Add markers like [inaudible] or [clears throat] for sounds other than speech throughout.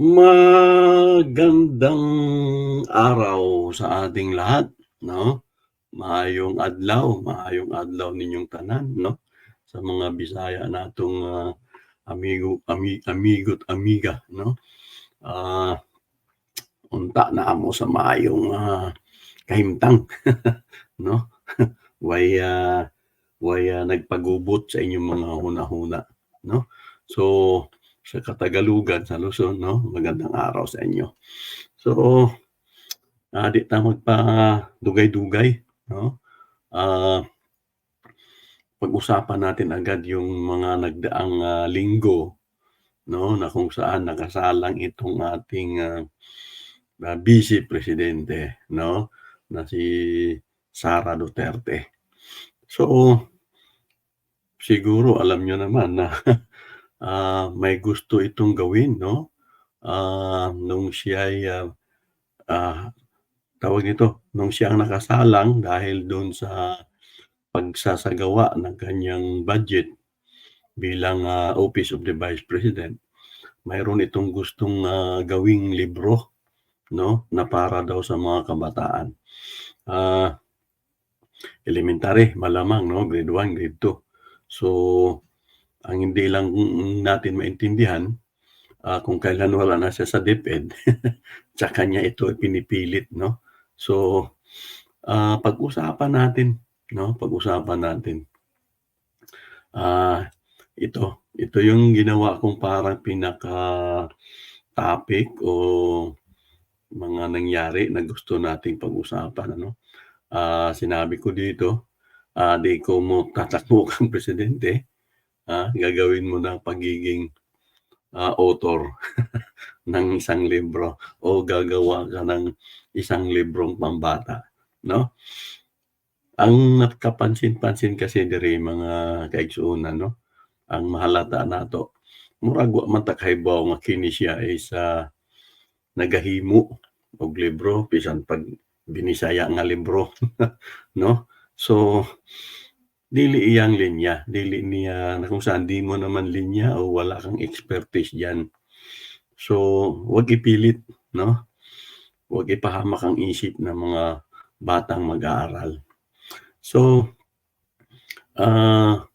Magandang araw sa ating lahat, 'no. Maayong adlaw, maayong adlaw ninyong tanan, 'no, sa mga Bisaya natong, ah, amigo ami amigo't amiga, 'no. Ah, unta naamo sa maayong, ah, kahimtang, [laughs] 'no. Way, ah, way, ah, nagpagubot sa inyong mga hunahuna, 'no. So, sa Katagalugan, sa Luzon, 'no, magandang araw sa inyo. So, ah, di ta magpadugay-dugay, 'no, ah pag-usapan natin agad yung mga nagdaang, ah, linggo, 'no, na kung saan nakasalang itong ating, ah, ah, Vice Presidente, 'no, na si Sara Duterte. So siguro alam niyo naman na, [laughs] ah, may gusto itong gawin, 'no, ah, nung siya'y, ah, ah, tawag nito, nung siya ang nakasalang dahil dun sa pagsasagawa ng kanyang budget bilang, ah, Office of the Vice President, mayroon itong gustong, ah, gawing libro, 'no, na para daw sa mga kabataan. Ah, elementary malamang, 'no, grade 1, grade 2. So, ang hindi lang natin maintindihan, ah, kung kailan wala na siya sa DepEd, [laughs] tsaka niya ito pinipilit, 'no. So, ah, pag-usapan natin, 'no, pag-usapan natin. Ah, ito, ito yung ginawa kong parang pinaka-topic o mga nangyari na gusto nating pag-usapan, ano. Ah, sinabi ko dito, ah, "Di ko mo tatakbo kang [laughs] presidente, ah, gagawin mo ng pagiging, ah, author [laughs] ng isang libro o gagawa ka ng isang librong pambata," 'no. Ang nakapansin-pansin kasi diri mga kaigsuonan, 'no, ang mahalata nato murag wa man ta kahibaw nga kini siya ah, nagahimo og libro bisan pag binisaya nga libro, [laughs] 'no. So, dili iyang linya, dili niya na kung saan di mo naman linya o wala kang expertise diyan. So, wag ipilit, 'no. Wag ipahamak ang isip ng mga batang mag-aaral. So, ah,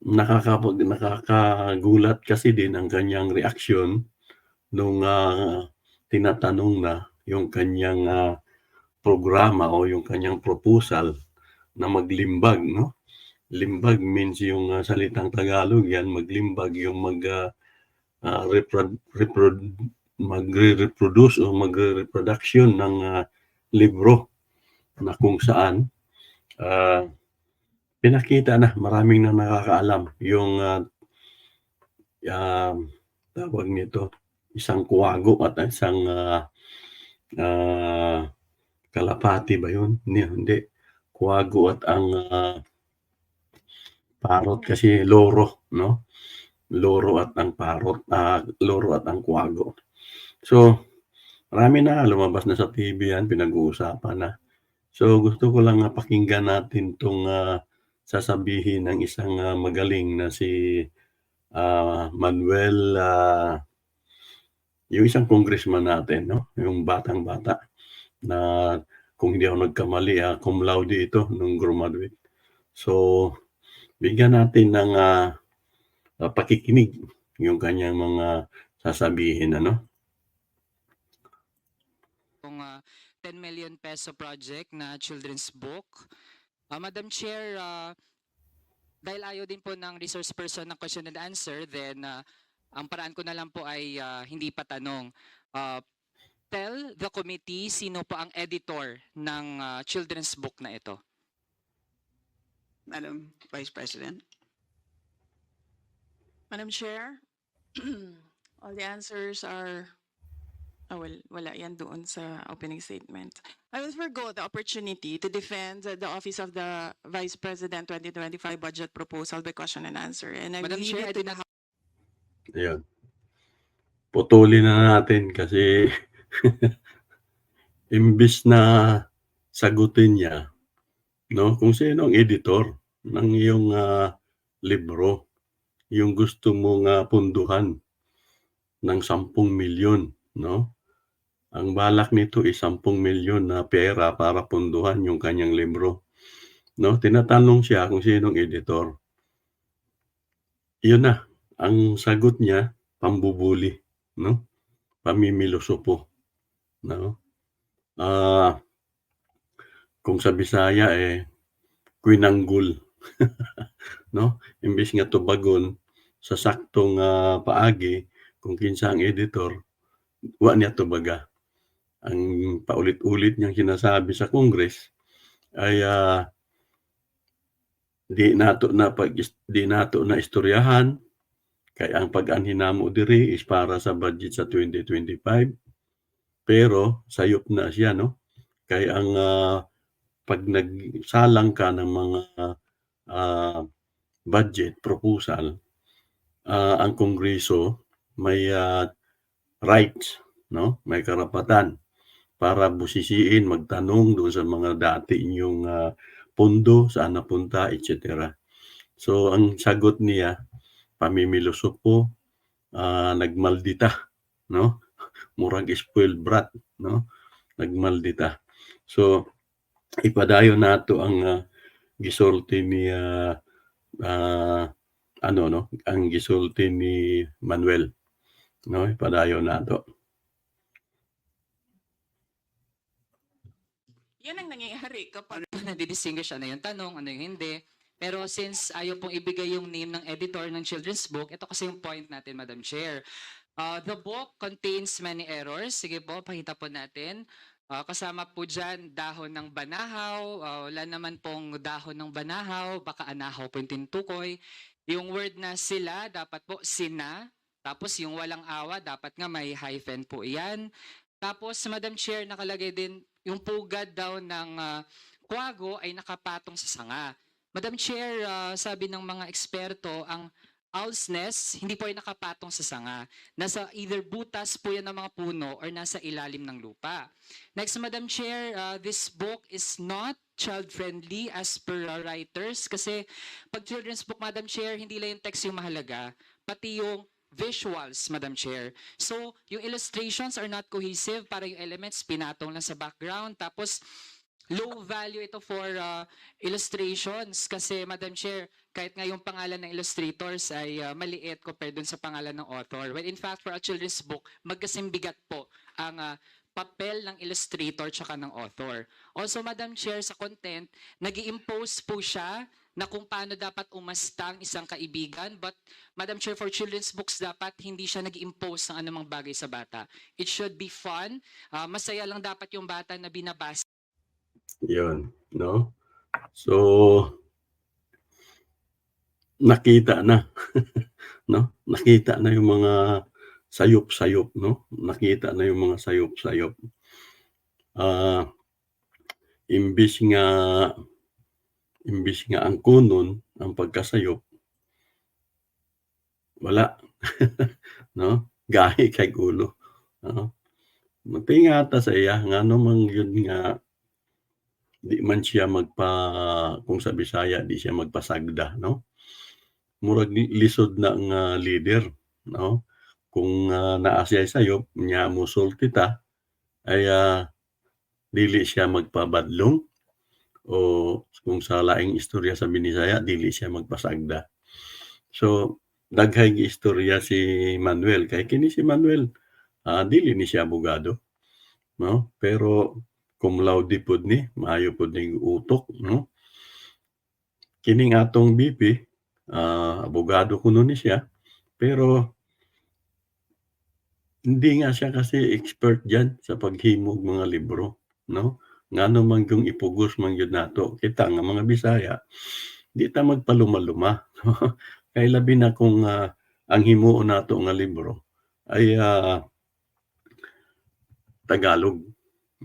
nakakapag nakakagulat kasi din ang kanyang reaksyon nung, ah, tinatanong na yung kanyang, ah, programa o yung kanyang proposal na maglimbag, 'no. Limbag means yung, ah, salitang Tagalog yan, maglimbag yung mag, ah, ah, reprod reprod magre-reproduce o magre-reproduction ng, ah, libro na kung saan, ah, pinakita na maraming na nakakaalam yung, ah, um, tawag nito, isang kuwago at isang, ah, ah, kalapati ba yun? Hindi, hindi. Kuwago at ang, ah parot kasi loro, 'no. Loro at ang parot, ah, loro at ang kuwago. So, marami na lumabas na sa TV yan, pinag-uusapan na. So, gusto ko lang na pakinggan natin 'tong, ah, sasabihin ng isang, ah, magaling na si, ah, Manuel, ah, yung isang congressman natin, 'no, yung batang-bata na kung hindi ako nagkamali, ah, cum laude ito nung grumaduate. So, bigyan natin ng, ah, pakikinig yung kanyang mga sasabihin, ano. Yung, ah, 10 million peso project na children's book. Ah, Madam Chair, ah, dahil ayaw din po ng resource person ng question and answer, then ah, ang paraan ko na lang po ay ah, hindi pa tanong. Ah, tell the committee sino po ang editor ng ah, children's book na ito. Madam Vice President. Madam Chair, [clears throat] all the answers are, oh, well, wala yan doon sa opening statement. I will forgo the opportunity to defend the office of the Vice President 2025 budget proposal by question and answer. And I Madam Chair, I it to the Ayun. Putulin na natin kasi [laughs] imbis na sagutin niya, 'no, kung sino ang editor ng iyong, ah, libro, yung gusto mong, ah, punduhan. ng 10 milyon, no? Ang balak nito is 10 milyon na pera para punduhan yung kanyang libro, no? Tinatanong siya kung sinong editor. Yun na, ang sagot niya pambubuli, no? Pamimilosopo, no? Ah, kung sa Bisaya eh kwinanggol, [laughs] no? Imbes nga tubagon sa saktong ah, paagi kung kinsa ang editor, wa niya tubaga. Ang paulit-ulit niyang sinasabi sa Congress ay ah, di nato na pag di nato na istoryahan kay ang pag-anhinamo diri is para sa budget sa 2025 pero sayop na siya no? Kay ang ah, pag nagsalang ka ng mga ah, budget proposal ah, ang kongreso may ah, rights no? May karapatan para busisiin magtanong doon sa mga dati inyong ah, pondo saan napunta etc. So ang sagot niya pamimilosopo ah, nagmaldita no murag spoiled brat no nagmaldita. So ipadayon nato ang ah, gisulti ni ah, ah, ano no ang gisulti ni Manuel no ipadayon nato. Yan ang nangyayari kapag [laughs] nadidistinguish ano yung tanong, ano yung hindi. Pero since ayaw pong ibigay yung name ng editor ng children's book, ito kasi yung point natin, Madam Chair. Uh, the book contains many errors. Sige po, pakita po natin. Uh, kasama po dyan dahon ng banahaw. Uh, wala naman pong dahon ng banahaw. Baka anahaw po yung tinutukoy. Yung word na sila, dapat po sina. Tapos yung walang awa, dapat nga may hyphen po yan. Tapos, Madam Chair, nakalagay din yung pugad daw ng uh, kwago ay nakapatong sa sanga. Madam Chair, uh, sabi ng mga eksperto, ang owl's nest hindi po ay nakapatong sa sanga. Nasa either butas po yan ng mga puno or nasa ilalim ng lupa. Next, Madam Chair, uh, this book is not child-friendly as per uh, writers kasi pag children's book, Madam Chair, hindi lang yung text yung mahalaga, pati yung visuals, Madam Chair. So, yung illustrations are not cohesive para yung elements pinatong lang sa background. Tapos, low value ito for uh, illustrations kasi Madam Chair, kahit nga yung pangalan ng illustrators ay uh, maliit compared dun sa pangalan ng author. When in fact, for a children's book, magkasimbigat po ang uh, papel ng illustrator tsaka ng author. Also, Madam Chair, sa content, nag impose po siya na kung paano dapat umasta ang isang kaibigan. But, Madam Chair, for children's books, dapat hindi siya nag impose ng anumang bagay sa bata. It should be fun. Uh, masaya lang dapat yung bata na binabasa. Yun, no? So, nakita na, [laughs] no? Nakita na yung mga sayop-sayop, no? Nakita na yung mga sayop-sayop. Ah, imbis nga imbis nga ang kunon ang pagkasayop wala [laughs] no gahi kay ulo no matingata sa iya nga namang yun nga di man siya magpa kung sa Bisaya di siya magpasagda no? Murag lisod na nga leader no? Kung uh, naa siya sayop nya musulti ta ay uh, dili siya magpabadlong o kung sa laing istorya sa Binisaya dili siya magpasagda. So daghay istorya si Manuel. Kay kini si Manuel uh, dili ni siya abogado no? Pero cum laude pod ni maayo pod ning utok no? Kining atong BP uh, abogado kuno ni siya pero hindi nga siya kasi expert diyan sa paghimog mga libro no? Ngano man yung ipugos man yun nato kita nga mga Bisaya di ta magpaluma-luma [laughs] kay labi na kung uh, ang himuon nato nga libro ay uh, Tagalog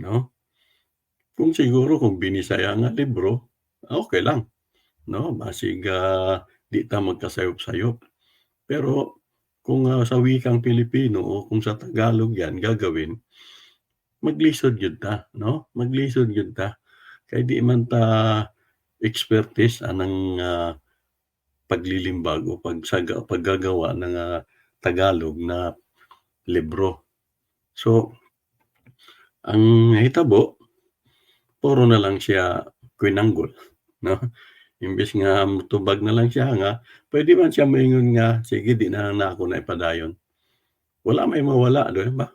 no kung siguro kung binisaya nga libro okay lang no basig uh, di ta magkasayop-sayop pero kung uh, sa wikang Pilipino o kung sa Tagalog yan gagawin maglisod yun ta, no? Maglisod yun ta. Kay di man ta expertise anang uh, paglilimbag o pagsaga, paggagawa ng uh, Tagalog na libro. So, ang nahitabo, puro na lang siya kwinanggol, no? Imbes nga motubag na lang siya nga, pwede man siya moingon nga, "Sige di na lang nako naipadayon." Wala may mawala, di ba?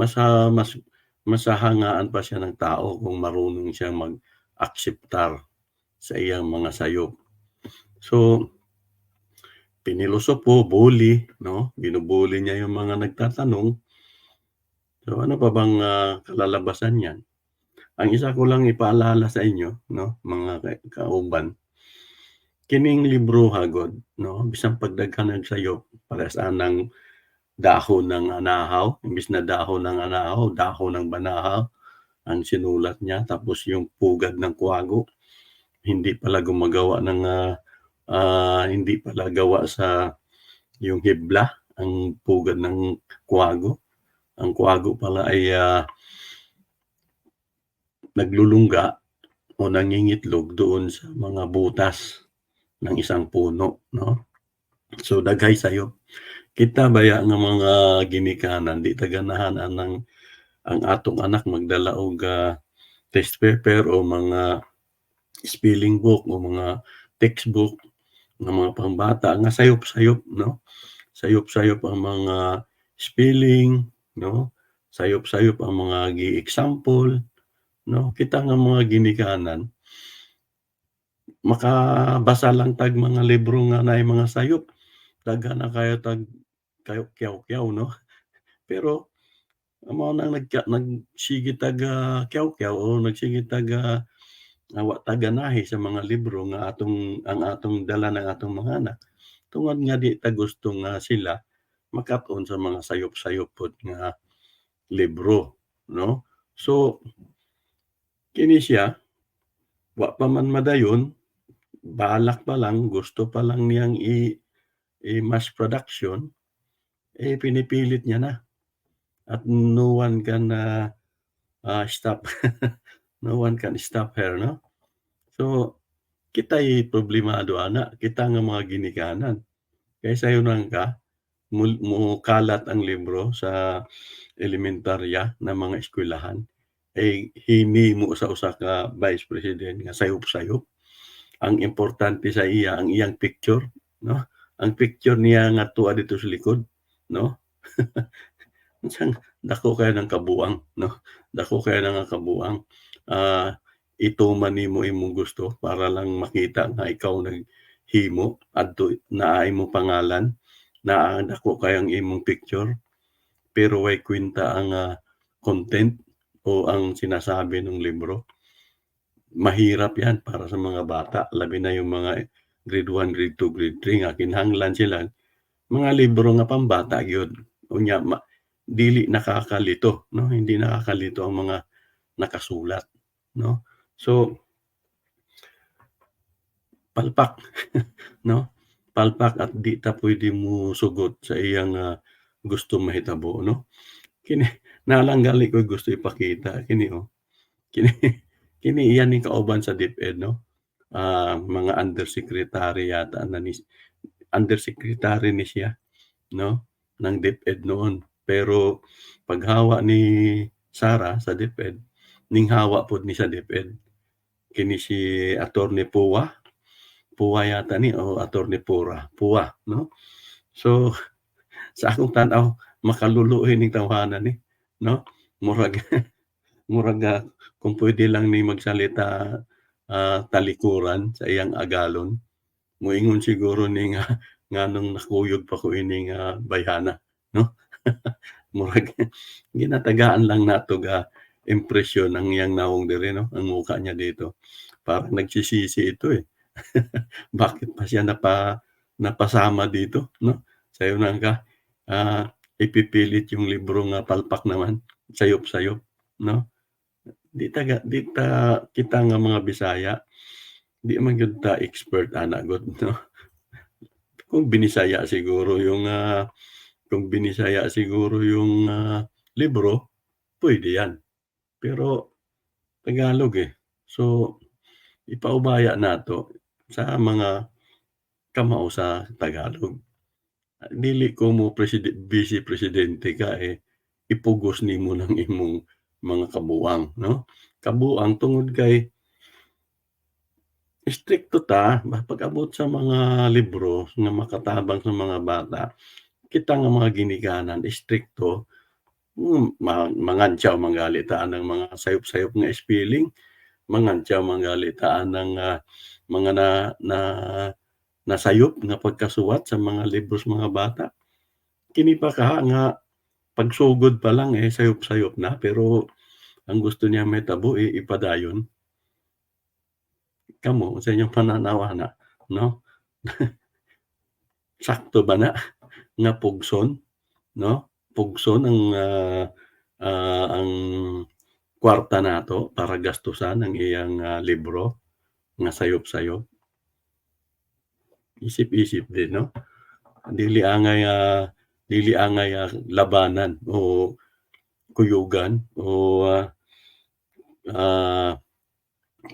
Mas, mas mas hahangaan pa siya ng tao kung marunong siyang mag-akseptar sa iyang mga sayop. So, pinilosopo, bully, no? Binubully niya yung mga nagtatanong. So, ano pa bang, ah, kalalabasan niyan? Ang isa ko lang ipaalala sa inyo, no, mga ka kauban, kining libro hagod, no, bisan pagdaghan og sayop parehas anang dahon ng anahaw, imbes na dahon ng anahaw, dahon ng banahaw ang sinulat niya. Tapos yung pugad ng kwago, hindi pala gumagawa ng, ah, ah, hindi pala gawa sa yung hibla, ang pugad ng kwago. Ang kwago pala ay, ah naglulungga o nangingitlog doon sa mga butas ng isang puno, no? So, daghay sayop. Kita baya nga mga ginikanan di ta ganahan ang atong anak magdala og, ah, test paper o mga spelling book o mga textbook nga mga pangbata nga sayop-sayop, no? Sayop-sayop ang mga spelling, no? Sayop-sayop ang mga gi-example, no? Kita nga mga ginikanan makabasa lang tag mga libro nga naay mga sayop, daghan na kayo tag kayo kyaw-kyaw, no? [laughs] Pero mao nang nagka nagsige tag, ah, kyaw-kyaw o nagsige tag, ah, wa ta ganahe sa mga libro nga atong ang atong dala ng atong mga anak, tungod nga di ta gusto nga sila makat-on sa mga sayop-sayop pod nga libro, no? So, kini siya, wa pa man madayon, balak pa lang, gusto pa lang niyang i i-mass production, eh, pinipilit niya na. At no one can, ah, ah, stop [laughs] no one can stop her, no? So, kita'y problemado ana, kita nga mga ginikanan. Kaya sayunan ka, mul mokalat ang libro sa elementarya na mga eskwelahan, eh, hinimo sa usa ka Vice President nga sayop-sayop. Ang importante sa iya ang iyang picture, no? Ang picture niya nga tuwa dito sa likod, no? [laughs] Unsang dako kaya ng kabuang, no? Dako kaya nga kabuang, ah, ituman nimo imong gusto para lang makita nga ikaw naghimo adto naa imong pangalan, naa dako kay ang imong picture, pero way kwenta ang, ah, content o ang sinasabi nung libro. Mahirap yan para sa mga bata, labi na yung mga grade 1, grade 2, grade 3 nga kinahanglan sila mga libro nga pambata gyud. Unya ma dili nakakalito, no? Hindi nakakalito ang mga nakasulat, no? So palpak, [laughs] no? Palpak at di ta pwede mosugot sa iyang, ah, gustong mahitabo, no? Kini nalang gali ko'y gusto ipakita, kini, oh. Kini [laughs] kini iyan ni kauban sa DepEd, no? Ah, mga undersecretary yata na ni undersecretary ni siya, no? Ng DepEd noon. Pero paghawa ni Sara sa DepEd, ning hawa pod ni sa DepEd. Kini si Attorney Puwa, Puwa yata ni o Attorney Pura, Puwa, no? So, [laughs] sa akong tan-aw makaluluoy ning tawhanan ni, no? Murag [laughs] murag, ah, kung pwede lang ni magsalita, ah, talikuran sa iyang agalon, moingon siguro ni nga [laughs] nganong nakuyog pa ko ini nga bayhana, no? [laughs] Murag ginatagaan lang nato ga impresyon ang iyang nawong diri, no? Ang mukha niya dito. Parang nagsisisi ito, eh. Bakit pa siya napa napasama dito, no? Sayunan ka, ah, ipipilit yung libro nga palpak naman, sayop-sayop, no? Di ta ga di ta kita nga mga Bisaya, di man gyud ta expert ana god, [laughs] no? Kung Binisaya siguro yung, ah, kung Binisaya siguro yung, ah, libro, pwede yan. Pero Tagalog, eh. So, ipaubaya nato sa mga kamao sa Tagalog. Dili ko mo preside vice presidente ka, eh, ipugos nimo ng imong mga kabuang 'no. Kabuang tungod kay istrikto ta pag-abot sa mga libro nga makatabang sa mga bata, kita nga mga ginikanan istrikto, hmm, ma mangantyaw manggali ta ng mga sayop-sayop nga spelling, mangantyaw manggali ta ng, ah, mga na na nasayop nga pagkasuwat sa mga libro sa mga bata. Kini pa kaha nga pagsugod pa lang, eh, sayop-sayop na pero ang gusto niya mahitabo, eh, ipadayon. Kamo sa inyong pananaw ana 'no? [laughs] Sakto ba na nga pugson 'no, pugson ang, ah, ah, ang kwarta nato para gastusan ang iyang, ah, libro nga sayop-sayop? Isip-isip din 'no? Dili angay, ah, dili angay, ah, labanan o kuyugan o, ah, ah,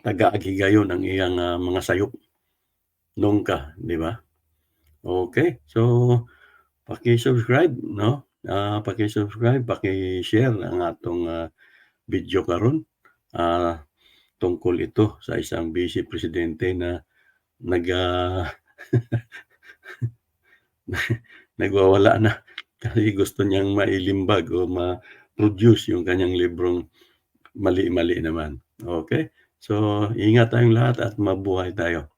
taga-agi gayon ang iyang, ah, mga sayop. Nungka, 'di ba? Okey, so paki-subscribe 'no, ah, paki-subscribe, paki-share ang atong, ah, video karon, ah, tungkol ito sa isang Vice Presidente na nag, ah, [laughs] nagwawala na kasi gusto niyang mailimbag o ma-produce yung kanyang librong mali-mali naman. Okey, so ingat tayong lahat at mabuhay tayo.